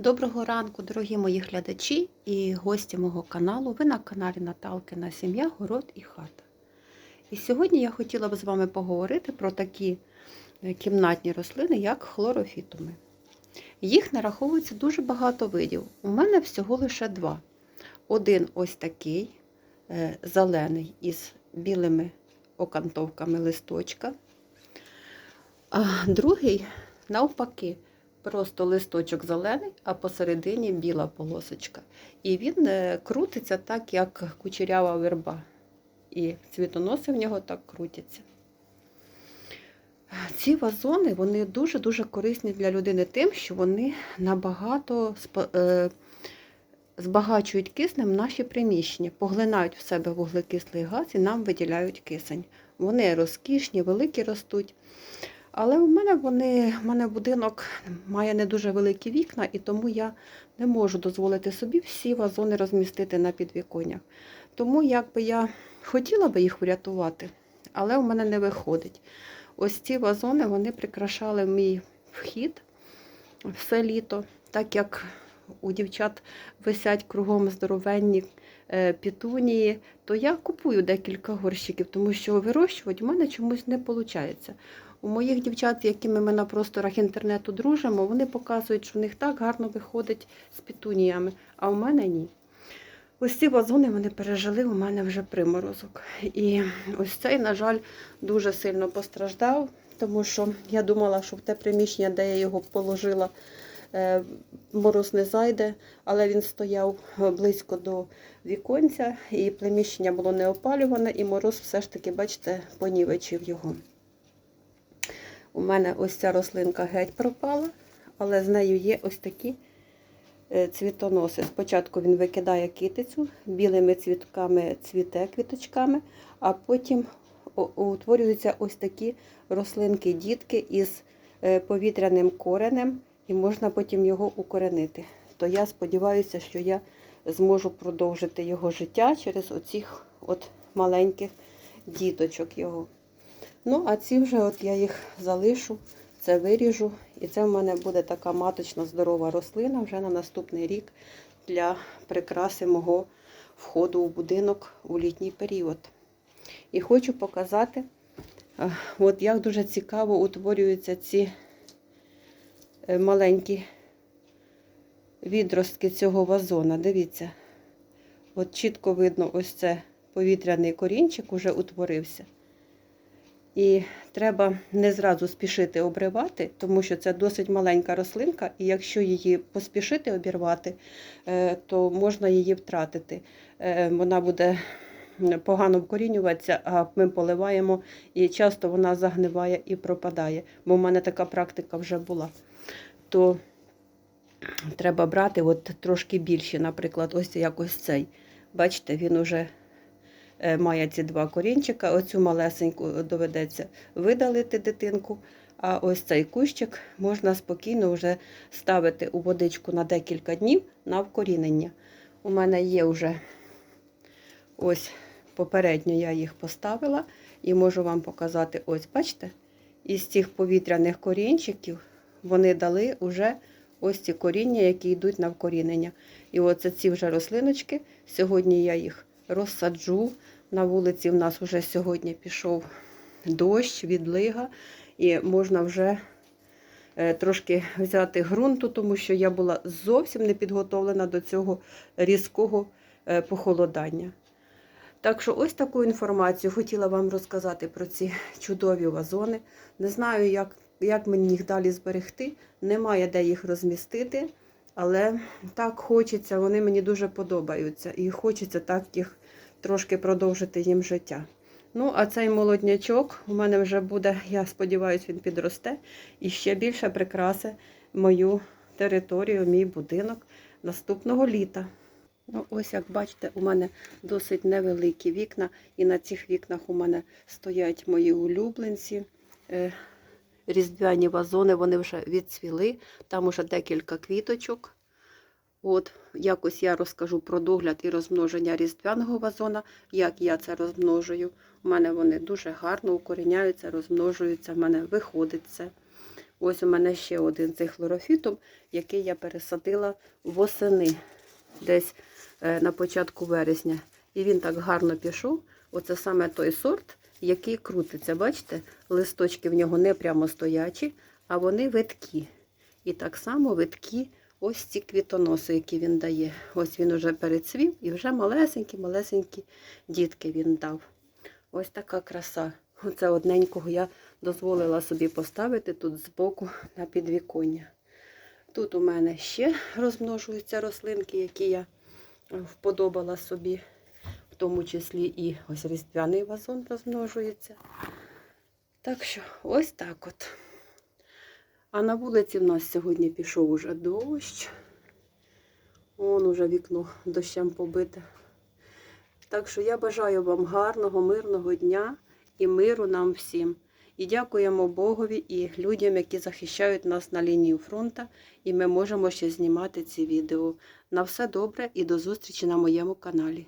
Доброго ранку, дорогі мої глядачі і гості мого каналу. Ви на каналі Наталкина Сім'я, Город і хата. І сьогодні я хотіла б з вами поговорити про такі е, кімнатні рослини, як хлорофітуми. Їх нараховується дуже багато видів. У мене всього лише два. Один ось такий е, зелений із білими окантовками листочка, а другий навпаки. Просто листочок зелений, а посередині біла полосочка. І він е, крутиться так, як кучерява верба. І цвітоноси в нього так крутяться. Ці вазони вони дуже-дуже корисні для людини тим, що вони набагато е, збагачують киснем наші приміщення, поглинають в себе вуглекислий газ і нам виділяють кисень. Вони розкішні, великі ростуть. Але у мене вони, в мене будинок має не дуже великі вікна, і тому я не можу дозволити собі всі вазони розмістити на підвіконнях. Тому якби я хотіла би їх врятувати, але у мене не виходить. Ось ці вазони вони прикрашали мій вхід все літо, так як у дівчат висять кругом здоровенні е, пітунії, то я купую декілька горщиків, тому що вирощувати в мене чомусь не виходить. У моїх дівчат, якими ми на просторах інтернету дружимо, вони показують, що в них так гарно виходить з пітуніями, а у мене ні. Ось ці вазони вони пережили у мене вже приморозок. І ось цей, на жаль, дуже сильно постраждав, тому що я думала, що в те приміщення, де я його положила, е, мороз не зайде, але він стояв близько до віконця, і приміщення було не опалюване, і мороз все ж таки, бачите, понівечив його. У мене ось ця рослинка геть пропала, але з нею є ось такі е, цвітоноси. Спочатку він викидає китицю, білими цвітками цвіте квіточками, а потім утворюються ось такі рослинки, дітки із е, повітряним коренем, і можна потім його укоренити. То я сподіваюся, що я зможу продовжити його життя через оцих от маленьких діточок його. Ну, а ці вже от я їх залишу, це виріжу. І це в мене буде така маточна здорова рослина вже на наступний рік для прикраси мого входу у будинок у літній період. І хочу показати, от як дуже цікаво утворюються ці е, маленькі відростки цього вазона. Дивіться, от чітко видно, ось це повітряний корінчик уже утворився. І треба не зразу спішити обривати, тому що це досить маленька рослинка, і якщо її поспішити обірвати, е, то можна її втратити. Е, Вона буде погано вкорінюватися, а ми поливаємо, і часто вона загниває і пропадає. Бо в мене така практика вже була. То треба брати от трошки більше, наприклад, ось як ось цей. Бачите, він уже має ці два корінчика. Оцю малесеньку доведеться видалити дитинку. А ось цей кущик можна спокійно вже ставити у водичку на декілька днів на вкорінення. У мене є вже ось попередньо я їх поставила і можу вам показати, ось, бачите, із цих повітряних корінчиків вони дали вже ось ці коріння, які йдуть на вкорінення. І оце ці вже рослиночки. Сьогодні я їх розсаджу. На вулиці в нас вже сьогодні пішов дощ, відлига, і можна вже е, трошки взяти ґрунту, тому що я була зовсім не підготовлена до цього різкого е, похолодання. Так що ось таку інформацію хотіла вам розказати про ці чудові вазони. Не знаю, як, як мені їх далі зберегти. Немає де їх розмістити, але так хочеться, вони мені дуже подобаються. І хочеться так їх трошки продовжити їм життя. Ну, а цей молоднячок у мене вже буде, я сподіваюся, він підросте і ще більше прикраси мою територію, мій будинок наступного літа. Ну, ось як бачите, у мене досить невеликі вікна, і на цих вікнах у мене стоять мої улюбленці. Е, Різдвяні вазони, вони вже відцвіли, там уже декілька квіточок. От, якось я розкажу про догляд і розмноження різдвяного вазона, як я це розмножую. У мене вони дуже гарно укоріняються, розмножуються, в мене виходить це. Ось у мене ще один цей хлорофітум, який я пересадила восени, десь е, на початку вересня. І він так гарно пішов. Оце саме той сорт, який крутиться. Бачите, листочки в нього не прямо стоячі, а вони виткі. І так само виткі ось ці квітоноси, які він дає. Ось він уже перецвів і вже малесенькі-малесенькі дітки він дав. Ось така краса. Оце одненького я дозволила собі поставити тут збоку на підвіконня. Тут у мене ще розмножуються рослинки, які я е, вподобала собі, в тому числі і ось різдвяний вазон розмножується. Так що ось так от. А на вулиці в нас сьогодні пішов уже дощ. Вон уже вікно дощем побите. Так що я бажаю вам гарного, мирного дня і миру нам всім. І дякуємо Богові і людям, які захищають нас на лінії фронту, і ми можемо ще знімати ці відео. На все добре і до зустрічі на моєму каналі.